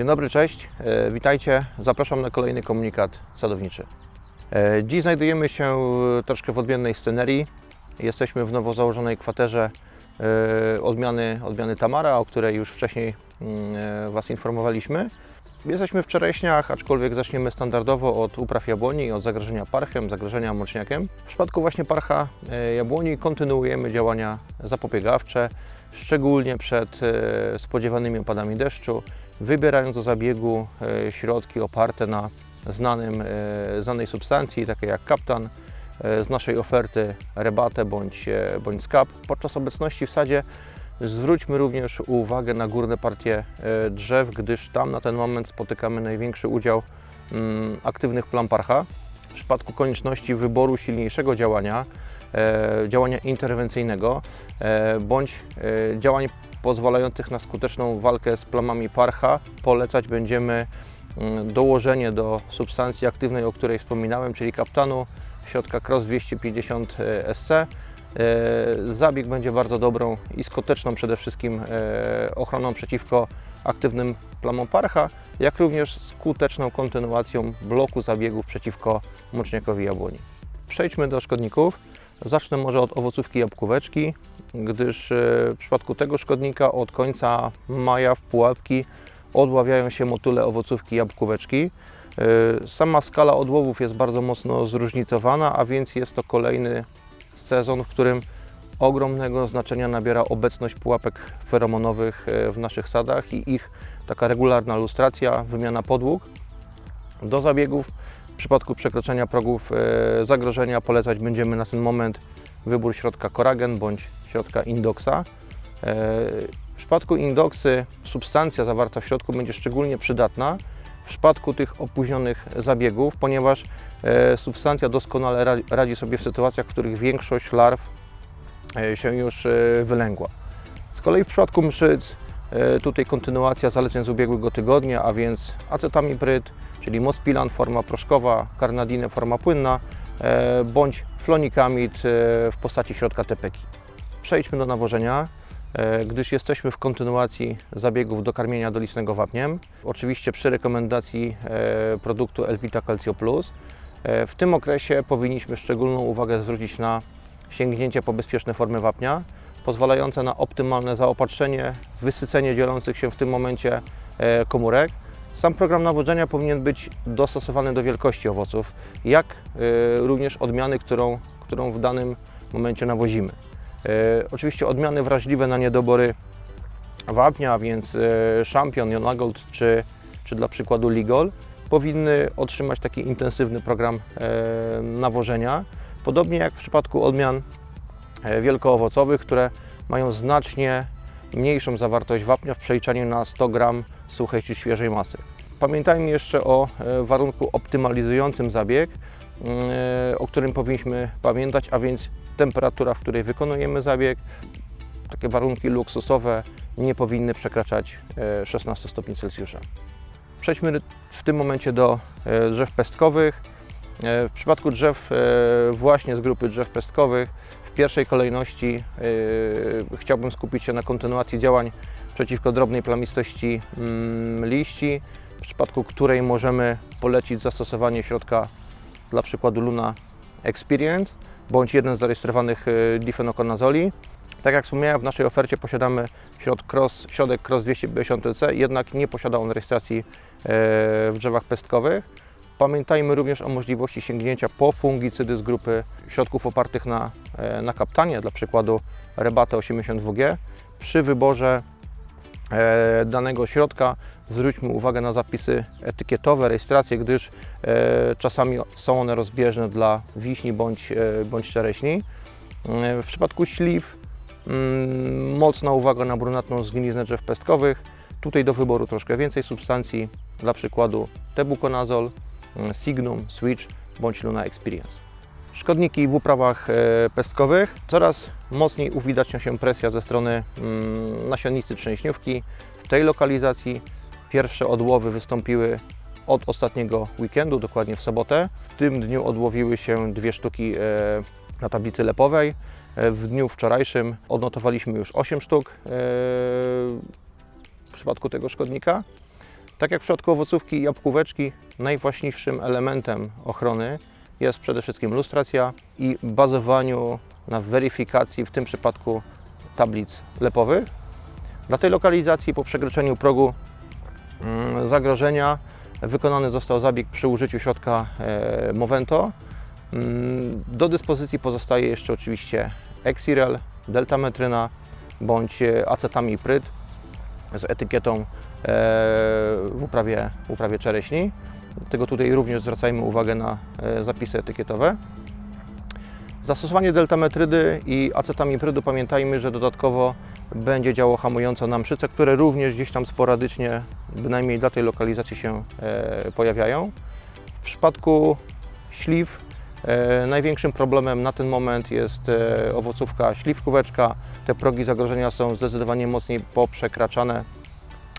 Dzień dobry, cześć. E, Witajcie. Zapraszam na kolejny komunikat sadowniczy. E, Dziś znajdujemy się troszkę w odmiennej scenerii. Jesteśmy w nowo założonej kwaterze e, odmiany, odmiany Tamara, o której już wcześniej mm, Was informowaliśmy. Jesteśmy w Czereśniach, aczkolwiek zaczniemy standardowo od upraw jabłoni od zagrożenia parchem, zagrożenia moczniakiem. W przypadku właśnie parcha jabłoni kontynuujemy działania zapobiegawcze, szczególnie przed spodziewanymi opadami deszczu, wybierając do zabiegu e, środki oparte na znanym, e, znanej substancji, takie jak kaptan, e, z naszej oferty rebatę bądź, bądź skap. Podczas obecności w sadzie zwróćmy również uwagę na górne partie drzew, gdyż tam na ten moment spotykamy największy udział mm, aktywnych plam parcha. W przypadku konieczności wyboru silniejszego działania, działania interwencyjnego bądź działań pozwalających na skuteczną walkę z plamami parcha, polecać będziemy mm, dołożenie do substancji aktywnej, o której wspominałem, czyli kaptanu, środka Cross 250 SC. E, Zabieg będzie bardzo dobrą i skuteczną przede wszystkim e, ochroną przeciwko aktywnym plamom parcha, jak również skuteczną kontynuacją bloku zabiegów przeciwko moczniakowi jabłoni. Przejdźmy do szkodników. Zacznę może od owocówki jabłkóweczki, gdyż e, w przypadku tego szkodnika od końca maja w pułapki odławiają się motyle owocówki jabłkóweczki. E, Sama skala odłowów jest bardzo mocno zróżnicowana, a więc jest to kolejny sezon, w którym ogromnego znaczenia nabiera obecność pułapek feromonowych e, w naszych sadach i ich taka regularna lustracja, wymiana podłóg. Do zabiegów w przypadku przekroczenia progów zagrożenia polecać będziemy na ten moment wybór środka koragen bądź środka indoxa. E, W przypadku indoksy substancja zawarta w środku będzie szczególnie przydatna w przypadku tych opóźnionych zabiegów, ponieważ e, substancja doskonale ra- radzi sobie w sytuacjach, w których większość larw e, się już wylęgła. Z kolei w przypadku mszyc tutaj kontynuacja zaleceń z ubiegłego tygodnia, a więc acetamipryt, czyli mospilan forma proszkowa, karnadinę forma płynna, bądź flonikamid w postaci środka tepeki. Przejdźmy do nawożenia, e, gdyż jesteśmy w kontynuacji zabiegów do karmienia dolistnego wapniem. Oczywiście przy rekomendacji e, produktu Elvita Calcio Plus. E, W tym okresie powinniśmy szczególną uwagę zwrócić na sięgnięcie po bezpieczne formy wapnia, pozwalające na optymalne zaopatrzenie, wysycenie dzielących się w tym momencie komórek. Sam program nawodzenia powinien być dostosowany do wielkości owoców, jak również odmiany, którą, którą w danym momencie nawozimy. E, Oczywiście odmiany wrażliwe na niedobory wapnia, więc e, Champion, Jonagold czy, czy dla przykładu Ligol, powinny otrzymać taki intensywny program e, nawożenia. Podobnie jak w przypadku odmian wielkoowocowych, które mają znacznie mniejszą zawartość wapnia w przeliczeniu na 100 g suchej czy świeżej masy. Pamiętajmy jeszcze o warunku optymalizującym zabieg, e, o którym powinniśmy pamiętać, a więc temperatura, w której wykonujemy zabieg. Takie warunki luksusowe nie powinny przekraczać e, 16 stopni Celsjusza. Przejdźmy w tym momencie do e, drzew pestkowych. E, W przypadku drzew e, właśnie z grupy drzew pestkowych w pierwszej kolejności e, chciałbym skupić się na kontynuacji działań przeciwko drobnej plamistości mm, liści, w przypadku której możemy polecić zastosowanie środka dla przykładu Luna Experience bądź jeden z zarejestrowanych e, difenokonazoli. Tak jak wspomniałem, w naszej ofercie posiadamy środ cross, środek Cross 250 LC, jednak nie posiada on rejestracji e, w drzewach pestkowych. Pamiętajmy również o możliwości sięgnięcia po fungicydy z grupy środków opartych na, e, na kaptanie, dla przykładu Rebate 82G. Przy wyborze danego środka zwróćmy uwagę na zapisy etykietowe, rejestracje, gdyż e, czasami są one rozbieżne dla wiśni bądź, e, bądź czereśni. E, W przypadku śliw mm, mocna uwaga na brunatną zgniznę drzew pestkowych. Tutaj do wyboru troszkę więcej substancji, dla przykładu tebuconazol, mm, Signum, Switch bądź Luna Experience. Szkodniki w uprawach e, pestkowych. Coraz mocniej uwidacznia się presja ze strony mm, nasiennicy trzęśniówki. W tej lokalizacji pierwsze odłowy wystąpiły od ostatniego weekendu, dokładnie w sobotę. W tym dniu odłowiły się dwie sztuki e, na tablicy lepowej. E, W dniu wczorajszym odnotowaliśmy już 8 sztuk w przypadku tego szkodnika. Tak jak w przypadku owocówki i jabłkóweczki, najwłaściwszym elementem ochrony jest przede wszystkim lustracja i bazowaniu na weryfikacji, w tym przypadku tablic lepowych. Dla tej lokalizacji po przekroczeniu progu mm, zagrożenia wykonany został zabieg przy użyciu środka e, Movento. Mm, Do dyspozycji pozostaje jeszcze oczywiście Exirel, deltametryna bądź e, acetamipryt z etykietą e, w uprawie, w uprawie czereśni. Dlatego tutaj również zwracajmy uwagę na e, zapisy etykietowe. Zastosowanie deltametrydy i acetamiprydu pamiętajmy, że dodatkowo będzie działo hamująco na mszyce, które również gdzieś tam sporadycznie, bynajmniej dla tej lokalizacji się e, pojawiają. W przypadku śliw e, największym problemem na ten moment jest owocówka śliwkóweczka. Te progi zagrożenia są zdecydowanie mocniej poprzekraczane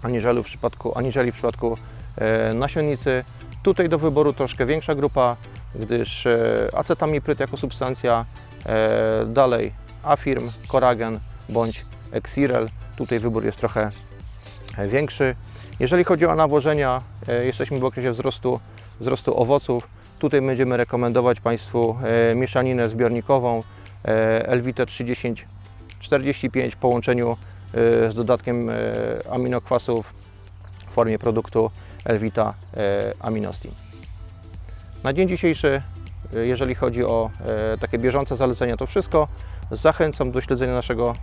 aniżeli w przypadku, aniżeli w przypadku e, nasionnicy. Tutaj do wyboru troszkę większa grupa, gdyż e, acetamipryt jako substancja, e, dalej Afirm, Coragen bądź Exirel. Tutaj wybór jest trochę większy. Jeżeli chodzi o nawożenia, jesteśmy w okresie wzrostu, wzrostu owoców. Tutaj będziemy rekomendować Państwu mieszaninę zbiornikową e, Elvita 3045 w połączeniu z dodatkiem aminokwasów w formie produktu Elvita e, Aminostim. Na dzień dzisiejszy, e, jeżeli chodzi o e, takie bieżące zalecenia, to wszystko. Zachęcam do śledzenia naszego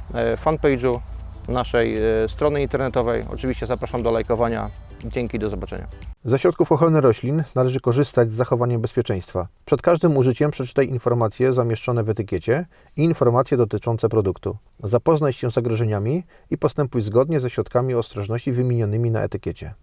fanpage'u, naszej strony internetowej. Oczywiście zapraszam do lajkowania. Dzięki, do zobaczenia. Ze środków ochrony roślin należy korzystać z zachowaniem bezpieczeństwa. Przed każdym użyciem przeczytaj informacje zamieszczone w etykiecie i informacje dotyczące produktu. Zapoznaj się z zagrożeniami i postępuj zgodnie ze środkami ostrożności wymienionymi na etykiecie.